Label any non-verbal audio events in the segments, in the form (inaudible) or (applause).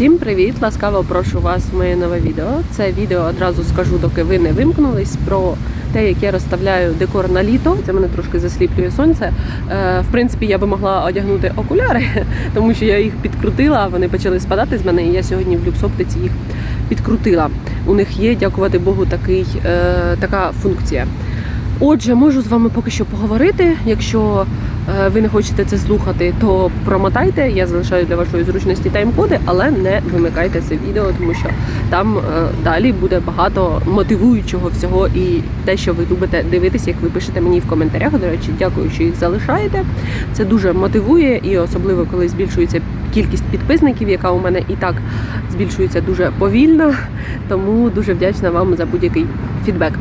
Всім привіт! Ласкаво прошу вас в моє нове відео. Це відео одразу скажу, доки ви не вимкнулись про те, як я розставляю декор на літо. Це мене трошки засліплює сонце. Е, в принципі, я би могла одягнути окуляри, (laughs) тому що я їх підкрутила, вони почали спадати з мене, і я сьогодні в люксоптиці їх підкрутила. У них є, дякувати Богу, такий, е, така функція. Отже, можу з вами поки що поговорити. Якщо ви не хочете це слухати, то промотайте. Я залишаю для вашої зручності тайм-коди, але не вимикайте це відео, тому що там е, далі буде багато мотивуючого всього і те, що ви любите дивитися, як ви пишете мені в коментарях. До речі, дякую, що їх залишаєте. Це дуже мотивує, і особливо коли збільшується кількість підписників, яка у мене і так збільшується дуже повільно. Тому дуже вдячна вам за будь-який фідбек.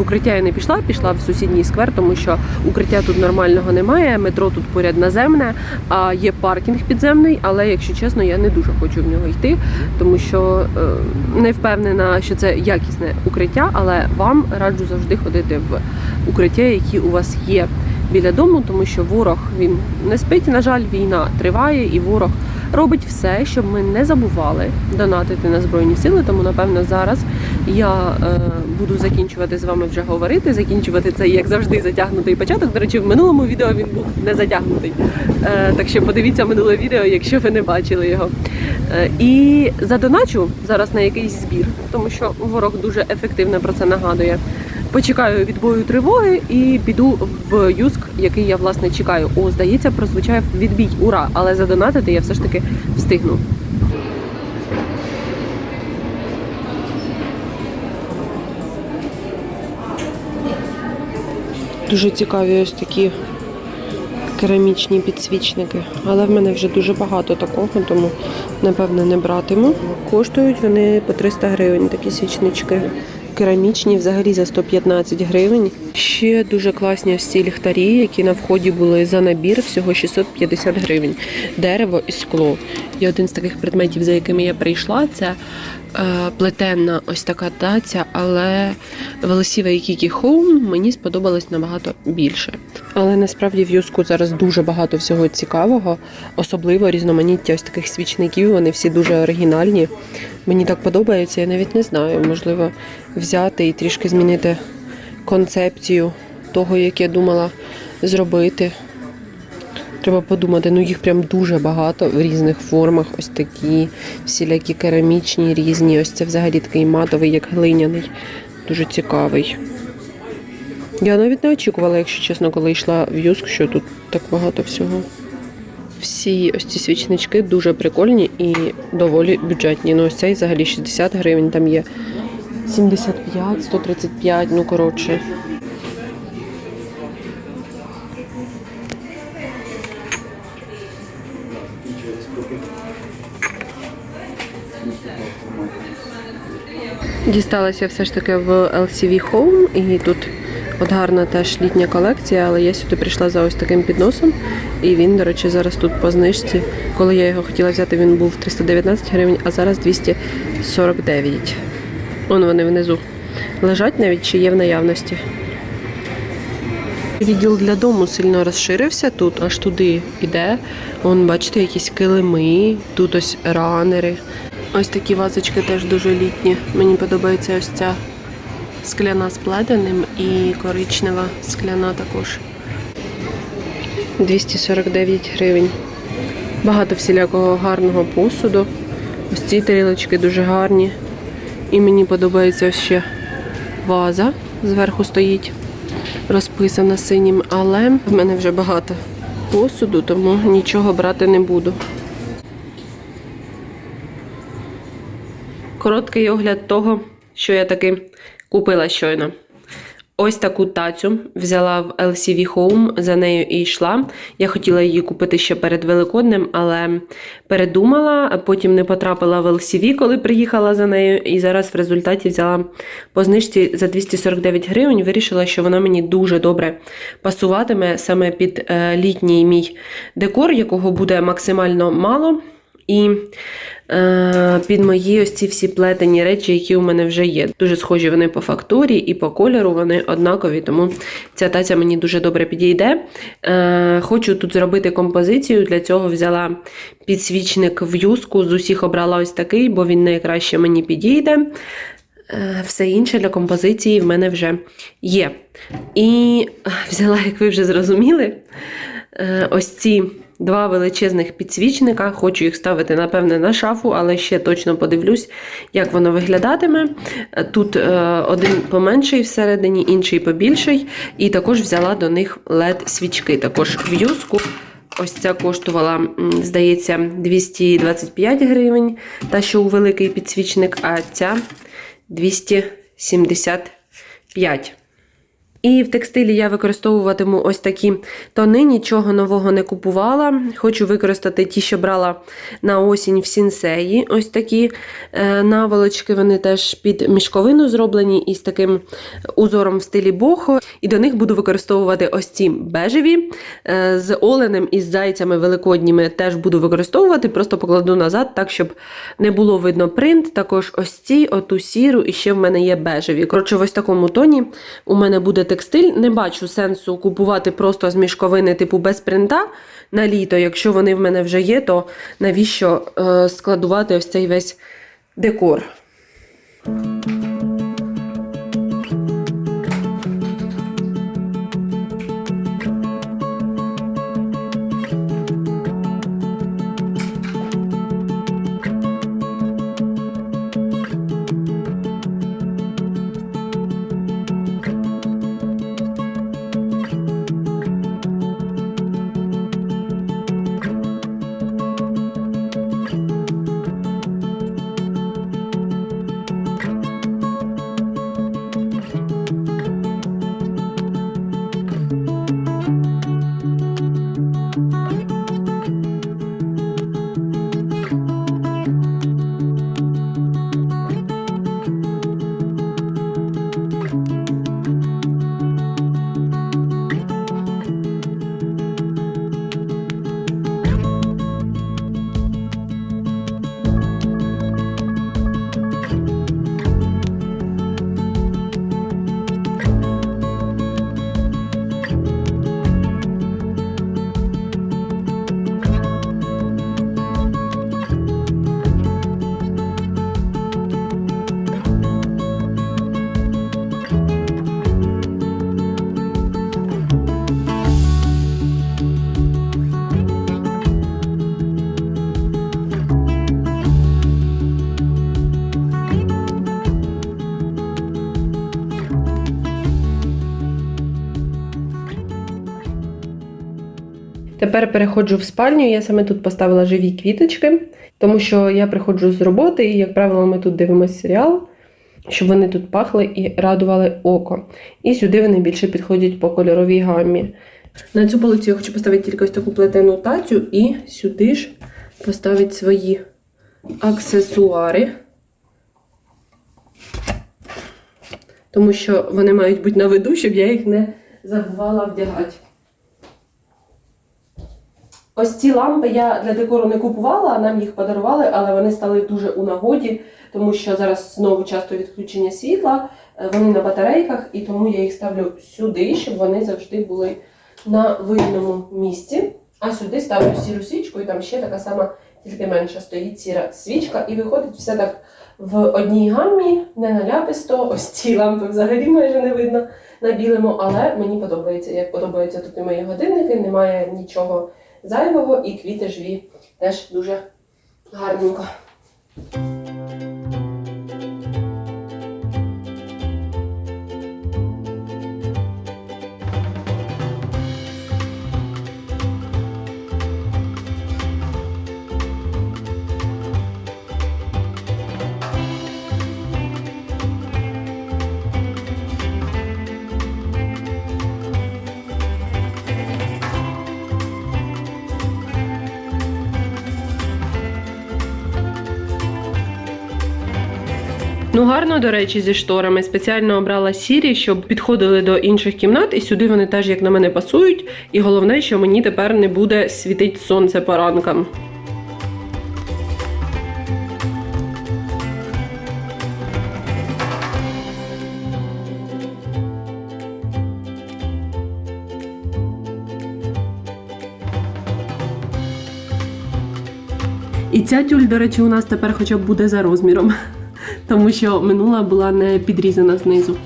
В укриття я не пішла, пішла в сусідній сквер, тому що укриття тут нормального немає. Метро тут поряд наземне, а є паркінг підземний. Але якщо чесно, я не дуже хочу в нього йти, тому що е, не впевнена, що це якісне укриття, але вам раджу завжди ходити в укриття, які у вас є біля дому, тому що ворог він не спить. На жаль, війна триває, і ворог робить все, щоб ми не забували донатити на збройні сили. Тому напевно зараз я е, буду закінчувати з вами вже говорити. Закінчувати це як завжди затягнутий початок. До речі, в минулому відео він був не затягнутий. Е, так що подивіться минуле відео, якщо ви не бачили його. Е, і задоначу зараз на якийсь збір, тому що ворог дуже ефективно про це нагадує. Почекаю відбою тривоги і піду в юск, який я власне чекаю. О, здається, прозвучав відбій. Ура! Але задонатити я все ж таки встигну. Дуже цікаві ось такі керамічні підсвічники, але в мене вже дуже багато такого, тому напевно не братиму. Коштують вони по 300 гривень, такі свічнички. Керамічні взагалі за 115 гривень. Ще дуже класні ось ці ліхтарі, які на вході були за набір, всього 650 гривень. Дерево і скло. І один з таких предметів, за якими я прийшла, це плетенна ось така таця, але Велосіва і Kiki Home мені сподобалось набагато більше. Але насправді в юску зараз дуже багато всього цікавого, особливо різноманіття ось таких свічників. Вони всі дуже оригінальні. Мені так подобається, я навіть не знаю. Можливо, взяти і трішки змінити концепцію того, як я думала зробити. Треба подумати, ну їх прям дуже багато в різних формах. Ось такі, всілякі керамічні, різні. Ось це взагалі такий матовий, як глиняний. Дуже цікавий. Я навіть не очікувала, якщо чесно, коли йшла в Юск, що тут так багато всього. Всі ось ці свічнички дуже прикольні і доволі бюджетні. Ну, ось цей взагалі 60 гривень, там є 75, 135, ну коротше. Дісталася все ж таки в LCV Home, і тут от гарна теж літня колекція, але я сюди прийшла за ось таким підносом. І він, до речі, зараз тут по знижці. Коли я його хотіла взяти, він був 319 гривень, а зараз 249. Вон вони внизу лежать навіть чи є в наявності. Відділ для дому сильно розширився. Тут аж туди йде. Вон, бачите, якісь килими, тут ось ранери. Ось такі вазочки теж дуже літні. Мені подобається ось ця скляна з плетеним і коричнева скляна також. 249 гривень. Багато всілякого гарного посуду. Ось ці тарілочки дуже гарні. І мені подобається ще ваза зверху стоїть, розписана синім, але в мене вже багато посуду, тому нічого брати не буду. Короткий огляд того, що я таки купила щойно. Ось таку тацю взяла в LCV Home, за нею і йшла. Я хотіла її купити ще перед Великоднем, але передумала, потім не потрапила в LCV, коли приїхала за нею. І зараз в результаті взяла по знижці за 249 гривень. Вирішила, що вона мені дуже добре пасуватиме саме під е, літній мій декор, якого буде максимально мало. І е, під мої ось ці всі плетені речі, які у мене вже є. Дуже схожі вони по фактурі і по кольору вони однакові, тому ця таця мені дуже добре підійде. Е, хочу тут зробити композицію. Для цього взяла підсвічник в юску. З усіх обрала ось такий, бо він найкраще мені підійде. Е, Все інше для композиції в мене вже є. І е, взяла, як ви вже зрозуміли, е, ось ці два величезних підсвічника. Хочу їх ставити, напевне, на шафу, але ще точно подивлюсь, як воно виглядатиме. Тут е, один поменший всередині, інший побільший. І також взяла до них LED-свічки. Також в юску. Ось ця коштувала, здається, 225 гривень, та що у великий підсвічник, а ця 275. І в текстилі я використовуватиму ось такі тони, нічого нового не купувала. Хочу використати ті, що брала на осінь в сінсеї. Ось такі е, наволочки, вони теж під мішковину зроблені із таким узором в стилі бохо. І до них буду використовувати ось ці бежеві. Е, з оленем і з зайцями великодніми теж буду використовувати, просто покладу назад, так, щоб не було видно принт. Також ось ці, оту сіру, і ще в мене є бежеві. Коротше, в ось такому тоні у мене буде текстиль. Не бачу сенсу купувати просто з мішковини, типу без принта на літо. Якщо вони в мене вже є, то навіщо е, складувати ось цей весь декор? Тепер переходжу в спальню. Я саме тут поставила живі квіточки, тому що я приходжу з роботи, і, як правило, ми тут дивимося серіал, щоб вони тут пахли і радували око. І сюди вони більше підходять по кольоровій гаммі. На цю полицю я хочу поставити тільки ось таку плетену тацю, і сюди ж поставити свої аксесуари. Тому що вони мають бути на виду, щоб я їх не забувала вдягати. Ось ці лампи я для декору не купувала, нам їх подарували, але вони стали дуже у нагоді, тому що зараз знову часто відключення світла, е, вони на батарейках, і тому я їх ставлю сюди, щоб вони завжди були на видному місці. А сюди ставлю сіру свічку, і там ще така сама, тільки менша стоїть сіра свічка, і виходить все так в одній гаммі, не наляписто. Ось ці лампи взагалі майже не видно на білому, але мені подобається. Як подобаються тут і мої годинники, немає нічого зайвого, і квіти живі теж дуже гарненько. Ну гарно, до речі, зі шторами. Спеціально обрала сірі, щоб підходили до інших кімнат, і сюди вони теж, як на мене, пасують. І головне, що мені тепер не буде світити сонце по ранкам. І ця тюль, до речі, у нас тепер хоча б буде за розміром тому що минула була не підрізана знизу.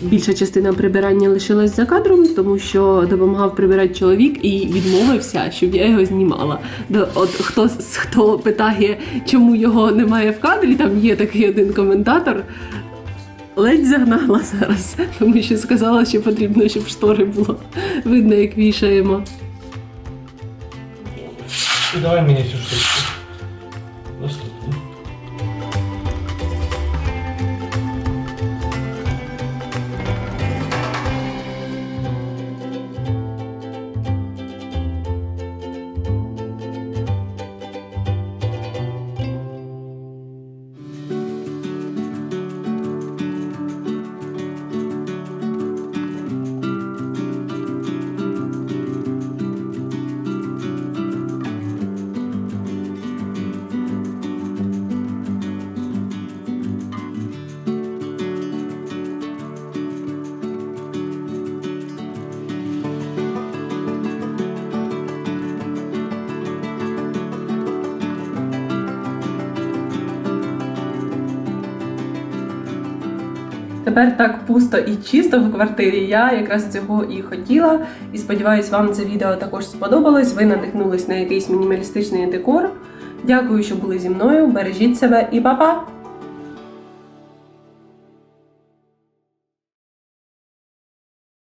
Більша частина прибирання лишилась за кадром, тому що допомагав прибирати чоловік і відмовився, щоб я його знімала. От хто хто питає, чому його немає в кадрі, там є такий один коментатор. Ледь загнала зараз, тому що сказала, що потрібно, щоб штори було видно, як вішаємо. Давай мені цю штучку. Тепер так пусто і чисто в квартирі. Я якраз цього і хотіла. І сподіваюсь, вам це відео також сподобалось. Ви надихнулись на якийсь мінімалістичний декор. Дякую, що були зі мною. Бережіть себе і па-па!